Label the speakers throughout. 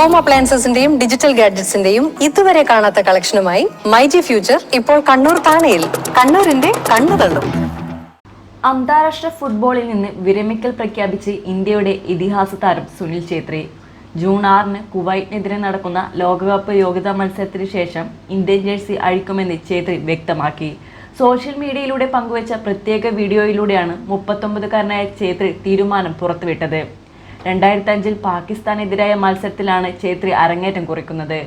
Speaker 1: Home അപ്ലയൻസസിന്റെയും digital ഗാഡ്ജറ്റ്സിന്റെയും ഇതുവരെ കാണാത്ത കളക്ഷനുമായി myG future ഇപ്പോൾ കണ്ണൂർ താണയിൽ കണ്ണൂരിന്റെ കണ്ണു
Speaker 2: അന്താരാഷ്ട്ര ഫുട്ബോളിൽ നിന്ന് വിരമിക്കൽ പ്രഖ്യാപിച്ച് ഇന്ത്യയുടെ ഇതിഹാസ താരം സുനിൽ ഛേത്രി. ജൂൺ ആറിന് കുവൈറ്റിനെതിരെ നടക്കുന്ന ലോകകപ്പ് യോഗ്യതാ മത്സരത്തിന് ശേഷം ഇന്ത്യൻ ജേഴ്സി അഴിക്കുമെന്ന് ഛേത്രി വ്യക്തമാക്കി. സോഷ്യൽ മീഡിയയിലൂടെ പങ്കുവച്ച പ്രത്യേക വീഡിയോയിലൂടെയാണ് മുപ്പത്തൊമ്പതുകാരനായ ഛേത്രി തീരുമാനം പുറത്തുവിട്ടത്. രണ്ടായിരത്തി അഞ്ചിൽ പാകിസ്ഥാനെതിരായ മത്സരത്തിലാണ് ഛേത്രി അരങ്ങേറ്റം കുറിക്കുന്നത്.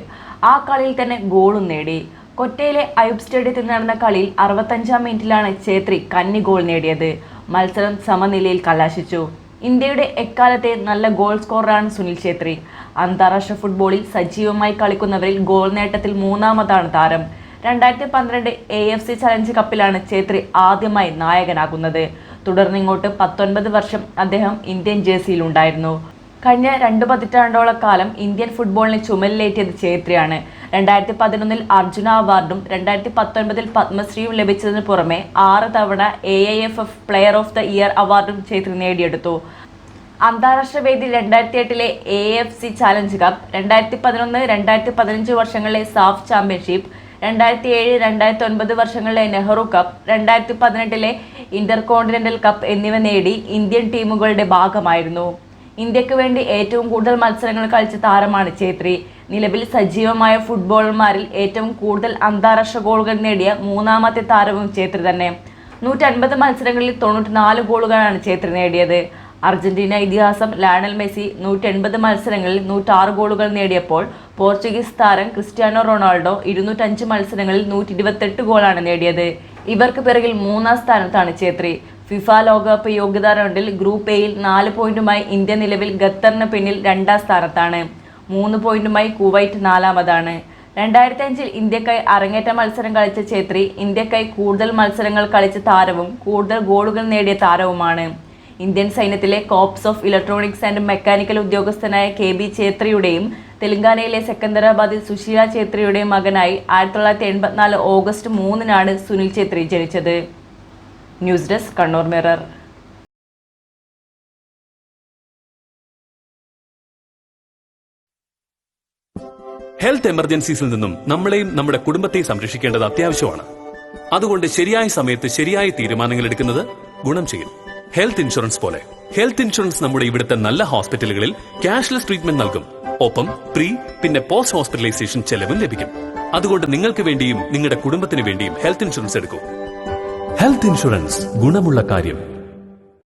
Speaker 2: ആ കളിയിൽ തന്നെ ഗോളും നേടി. കൊറ്റയിലെ അയൂബ് സ്റ്റേഡിയത്തിൽ നടന്ന കളിയിൽ അറുപത്തഞ്ചാം മിനിറ്റിലാണ് ഛേത്രി കന്നി ഗോൾ നേടിയത്. മത്സരം സമനിലയിൽ കലാശിച്ചു. ഇന്ത്യയുടെ എക്കാലത്തെ നല്ല ഗോൾ സ്കോററാണ് സുനിൽ ഛേത്രി. അന്താരാഷ്ട്ര ഫുട്ബോളിൽ സജീവമായി കളിക്കുന്നവരിൽ ഗോൾ നേട്ടത്തിൽ മൂന്നാമതാണ് താരം. രണ്ടായിരത്തി പന്ത്രണ്ട് എ എഫ് സി ചലഞ്ച് കപ്പിലാണ് ഛേത്രി ആദ്യമായി നായകനാകുന്നത്. തുടർന്ന് ഇങ്ങോട്ട് പത്തൊൻപത് വർഷം അദ്ദേഹം ഇന്ത്യൻ ജേഴ്സിയിലുണ്ടായിരുന്നു. കഴിഞ്ഞ രണ്ട് പതിറ്റാണ്ടോളം കാലം ഇന്ത്യൻ ഫുട്ബോളിനെ ചുമലിലേറ്റിയത് ഛേത്രിയാണ് രണ്ടായിരത്തി പതിനൊന്നിൽ അർജുന അവാർഡും രണ്ടായിരത്തി പത്തൊൻപതിൽ പത്മശ്രീയും ലഭിച്ചതിന് പുറമെ ആറ് തവണ A I F F player of the year അവാർഡും ഛേത്രി നേടിയെടുത്തു. അന്താരാഷ്ട്ര വേദി രണ്ടായിരത്തി എട്ടിലെ A F C challenge cup രണ്ടായിരത്തി പതിനൊന്ന് രണ്ടായിരത്തി പതിനഞ്ച് വർഷങ്ങളിലെ സാഫ് ചാമ്പ്യൻഷിപ്പ് രണ്ടായിരത്തി ഏഴ് രണ്ടായിരത്തി ഒൻപത് വർഷങ്ങളിലെ നെഹ്റു കപ്പ് രണ്ടായിരത്തി പതിനെട്ടിലെ ഇന്റർ കോണ്ടിനെന്റൽ കപ്പ് എന്നിവ നേടി ഇന്ത്യൻ ടീമുകളുടെ ഭാഗമായിരുന്നു. ഇന്ത്യയ്ക്ക് വേണ്ടി ഏറ്റവും കൂടുതൽ മത്സരങ്ങൾ കളിച്ച താരമാണ് ഛേത്രി. നിലവിൽ സജീവമായ ഫുട്ബോളർമാരിൽ ഏറ്റവും കൂടുതൽ അന്താരാഷ്ട്ര ഗോളുകൾ നേടിയ മൂന്നാമത്തെ താരവും ഛേത്രി തന്നെ. നൂറ്റൻപത് മത്സരങ്ങളിൽ തൊണ്ണൂറ്റിനാല് ഗോളുകളാണ് ഛേത്രി നേടിയത്. അർജന്റീന ഇതിഹാസം ലയണൽ മെസ്സി നൂറ്റി എൺപത് മത്സരങ്ങളിൽ നൂറ്റാറ് ഗോളുകൾ നേടിയപ്പോൾ പോർച്ചുഗീസ് താരം ക്രിസ്ത്യാനോ റൊണാൾഡോ ഇരുന്നൂറ്റഞ്ച് മത്സരങ്ങളിൽ നൂറ്റി ഇരുപത്തെട്ട് ഗോളാണ് നേടിയത്. ഇവർക്ക് പിറകിൽ മൂന്നാം സ്ഥാനത്താണ് ഛേത്രി ഫിഫ ലോകകപ്പ് യോഗ്യതാ റൗണ്ടിൽ ഗ്രൂപ്പ് എയിൽ നാല് പോയിന്റുമായി ഇന്ത്യ നിലവിൽ ഖത്തറിന് പിന്നിൽ രണ്ടാം സ്ഥാനത്താണ്. മൂന്ന് പോയിന്റുമായി കുവൈറ്റ് നാലാമതാണ്. രണ്ടായിരത്തി അഞ്ചിൽ ഇന്ത്യക്കായി അരങ്ങേറ്റ മത്സരം കളിച്ച ഛേത്രി ഇന്ത്യക്കായി കൂടുതൽ മത്സരങ്ങൾ കളിച്ച താരവും കൂടുതൽ ഗോളുകൾ നേടിയ താരവുമാണ്. ഇന്ത്യൻ സൈന്യത്തിലെ corps of electronics and mechanical ഉദ്യോഗസ്ഥനായ കെ ബി ഛേത്രിയുടെയും തെലങ്കാനയിലെ സെക്കന്ദരാബാദിൽ സുശീല ഛേത്രിയുടെയും മകനായി ആയിരത്തി തൊള്ളായിരത്തി എൺപത്തിനാല് ഓഗസ്റ്റ് മൂന്നിനാണ് സുനിൽ ഛേത്രി ജനിച്ചത്. News desk Kannur mirror.
Speaker 3: Health എമർജൻസീസിൽ നിന്നും നമ്മളെയും നമ്മുടെ കുടുംബത്തെയും സംരക്ഷിക്കേണ്ടത് അത്യാവശ്യമാണ്. അതുകൊണ്ട് ശരിയായ സമയത്ത് ശരിയായ തീരുമാനങ്ങൾ എടുക്കുന്നത് ഗുണം ചെയ്യും. ഹെൽത്ത് ഇൻഷുറൻസ് പോലെ. ഹെൽത്ത് ഇൻഷുറൻസ് നമ്മുടെ ഇവിടുത്തെ നല്ല ഹോസ്പിറ്റലുകളിൽ ക്യാഷ്ലെസ് ട്രീറ്റ്മെന്റ് നൽകും. ഒപ്പം പ്രീ പിന്നെ പോസ്റ്റ് ഹോസ്പിറ്റലൈസേഷൻ ചെലവും ലഭിക്കും. അതുകൊണ്ട് നിങ്ങൾക്ക് വേണ്ടിയും നിങ്ങളുടെ കുടുംബത്തിന് വേണ്ടിയും ഹെൽത്ത് ഇൻഷുറൻസ് എടുക്കൂ. ഹെൽത്ത് ഇൻഷുറൻസ് ഗുണമുള്ള കാര്യം.